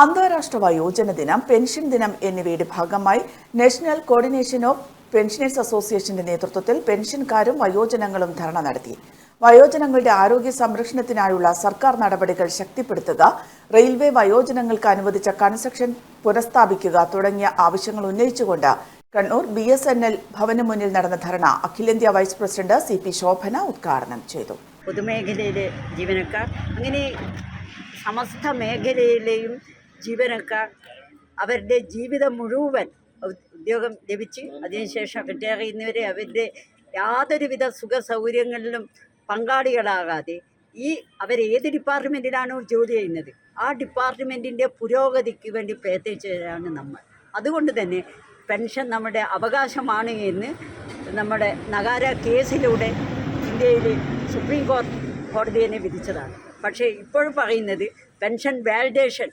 അന്താരാഷ്ട്ര വയോജന ദിനം പെൻഷൻ ദിനം എന്നിവയുടെ ഭാഗമായി നാഷണൽ കോർഡിനേഷൻ ഓഫ് പെൻഷനേഴ്സ് അസോസിയേഷന്റെ നേതൃത്വത്തിൽ പെൻഷൻകാരും വയോജനങ്ങളും ധർണ നടത്തി. വയോജനങ്ങളുടെ ആരോഗ്യ സംരക്ഷണത്തിനായുള്ള സർക്കാർ നടപടികൾ ശക്തിപ്പെടുത്തുക റെയിൽവേ വയോജനങ്ങൾക്ക് അനുവദിച്ച കൺസെഷൻ പുനഃസ്ഥാപിക്കുക തുടങ്ങിയ ആവശ്യങ്ങൾ ഉന്നയിച്ചുകൊണ്ട് Kannur B S N L ഭവന് മുന്നിൽ നടന്ന ധർണ അഖിലേന്ത്യാ vice president C P Shobhana ഉദ്ഘാടനം ചെയ്തു. പൊതുമേഖലയിലെ ജീവനക്കാർ അങ്ങനെ സമസ്ത മേഖലയിലെയും ജീവനക്കാർ അവരുടെ ജീവിതം മുഴുവൻ ഉദ്യോഗം ലഭിച്ച് അതിനുശേഷം റിട്ടയർ ചെയ്യുന്നവരെ അവരുടെ യാതൊരുവിധ സുഖ സൗകര്യങ്ങളിലും പങ്കാളികളാകാതെ ഈ അവർ ഏത് ഡിപ്പാർട്ട്മെന്റിലാണോ ജോലി ചെയ്യുന്നത് ആ ഡിപ്പാർട്ട്മെന്റിന്റെ പുരോഗതിക്ക് വേണ്ടി പ്രയത്നിച്ചവരാണ് നമ്മൾ. അതുകൊണ്ട് തന്നെ പെൻഷൻ നമ്മുടെ അവകാശമാണ് എന്ന് നമ്മുടെ നഗാര കേസിലൂടെ ഇന്ത്യയിൽ സുപ്രീം കോടതി കോടതി തന്നെ വിധിച്ചതാണ്. പക്ഷേ ഇപ്പോഴും പറയുന്നത് പെൻഷൻ വാലിഡേഷൻ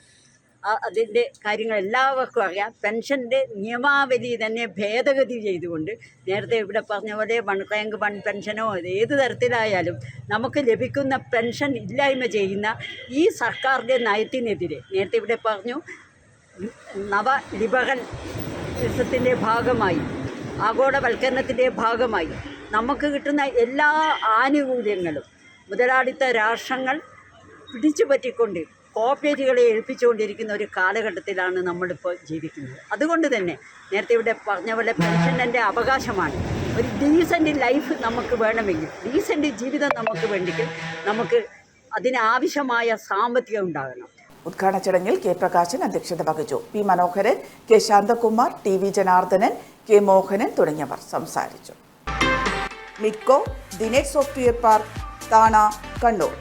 അതിന്റെ കാര്യങ്ങൾ എല്ലാവർക്കും അറിയാം. പെൻഷന്റെ നിയമാവലി തന്നെ ഭേദഗതി ചെയ്തുകൊണ്ട് നേരത്തെ ഇവിടെ പറഞ്ഞ പോലെ വൺ റാങ്ക് വൺ പെൻഷനോ ഏത് തരത്തിലായാലും നമുക്ക് ലഭിക്കുന്ന പെൻഷൻ ഇല്ലായ്മ ചെയ്യുന്ന ഈ സർക്കാരിന്റെ നയത്തിനെതിരെ നേരത്തെ ഇവിടെ പറഞ്ഞു നവ ലിബറൽ സിസ്റ്റത്തിന്റെ ഭാഗമായി ആഗോളവൽക്കരണത്തിന്റെ ഭാഗമായി നമുക്ക് കിട്ടുന്ന എല്ലാ ആനുകൂല്യങ്ങളും മുതലാളിത്ത രാഷ്ട്രങ്ങൾ പിടിച്ചു പറ്റിക്കൊണ്ട് കോപ്പറേറ്റുകളെ ഏൽപ്പിച്ചുകൊണ്ടിരിക്കുന്ന ഒരു കാലഘട്ടത്തിലാണ് നമ്മളിപ്പോൾ ജീവിക്കുന്നത്. അതുകൊണ്ട് തന്നെ നേരത്തെ ഇവിടെ പറഞ്ഞ പോലെ പെൻഷനന്റെ അവകാശമാണ്. ഒരു ഡീസന്റ് ലൈഫ് നമുക്ക് വേണമെങ്കിൽ ഡീസന്റ് ജീവിതം നമുക്ക് വേണ്ടെങ്കിൽ നമുക്ക് അതിനാവശ്യമായ സാമ്പത്തികം ഉണ്ടാകണം. ഉദ്ഘാടന ചടങ്ങിൽ കെ പ്രകാശൻ അധ്യക്ഷത വഹിച്ചു. P Manoharan K Shanthakumar T V Janardhanan K Mohanan തുടങ്ങിയവർ സംസാരിച്ചു. മിക്കോ ദിനേശ് സോഫ്റ്റ്വെയർ പാർക്ക് താണ കണ്ണൂർ.